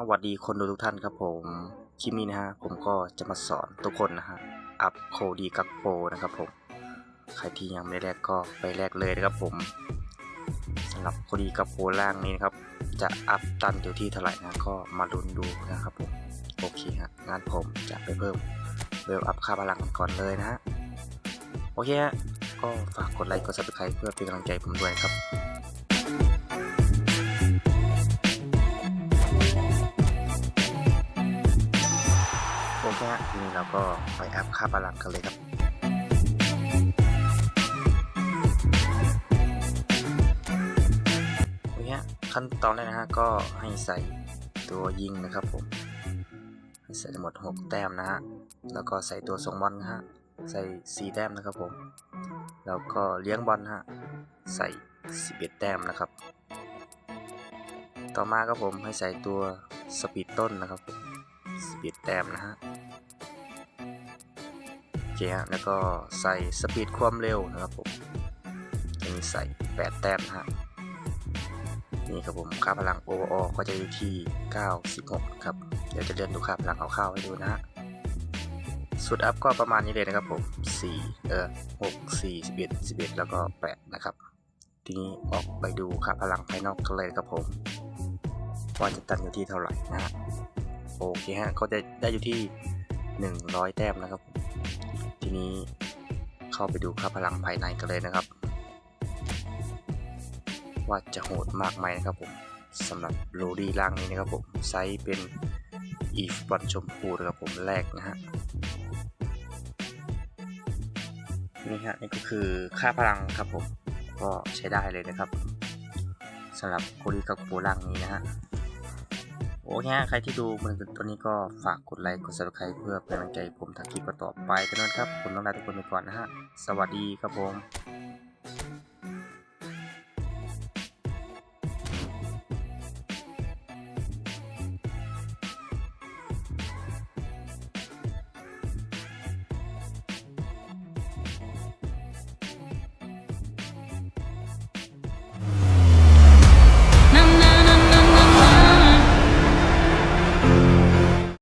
สวัสดีคนดูทุกท่านครับผมคลิปนี้นะฮะผมก็จะมาสอนทุกคนนะฮะอัพโคดีกักโปนะครับผมใครที่ยังไม่ได้แลกก็ไปแลกเลยนะครับผมสำหรับโคดีกักโปล่างนี้นะครับ จะอัพตันอยู่ที่เท่าไหร่นะก็มาลุ้นดูนะครับผมโอเคฮะงานผมจะไปเพิ่มเวลอัพค่าพลังกันก่อนเลยนะฮะโอเคฮะก็ฝากกดไลค์กด subscribe เพื่อเป็นกำลังใจผมด้วยครับ โอเคฮะทีนี้เราก็ไปอัพค่าพลังกันเลยครับโอเคฮะขั้นตอนแรกนะฮะก็ให้ใส่ตัวยิงนะครับผมใส่ทั้งหมด 6 แต้มนะฮะ แล้วก็ใส่ตัวส่งบอลนะฮะ ใส่ 4 แต้มนะครับผม แล้วก็เลี้ยงบอลฮะ ใส่ 11 แต้มนะครับ ต่อมาครับผมให้ใส่ตัวสปีดต้นนะครับผม11 แต้มนะฮะ เคฮะแล้วก็ใส่สปีดความเร็วนะครับผมจะมีใส่ 8 แต้มฮะนี่ครับผมค่าพลัง overall ก็จะอยู่ที่ 96 ครับ เดี๋ยวจะเลื่อนดูค่าพลังคร่าวๆให้ดูนะฮะสุดอัพก็ประมาณนี้เลยนะครับผม 4 เออ6 4 11 11 แล้วก็ 8 นะครับ ทีนี้ออกไปดูค่าพลังภายนอกกันเลยครับผมว่าจะตันอยู่ที่เท่าไหร่นะฮะโอเคฮะก็ได้ได้อยู่ที่ 100 แต้มนะครับ ทีนี้เข้าไปดูค่าพลังภายในกันเลยนะครับ ว่าจะโหดมากไหมนะครับผมสำหรับโรดี้ล่างนี้นะครับผมไซส์เป็นอีฟบอลชมพูนะครับผมแรกนะฮะนี่ฮะนี่ก็คือค่าพลังครับผมก็ใช้ได้เลยนะครับสำหรับโคดีกับปูล่างนี้นะฮะ โอเคฮะใครที่ดูมันตัวนี้ก็ฝากกดไลค์กดซับสไครต์เพื่อเป็นกำลังใจผมทำคลิปต่อไปกันด้วยครับผมต้องลาทุกคนไปก่อนนะฮะ สวัสดีครับผม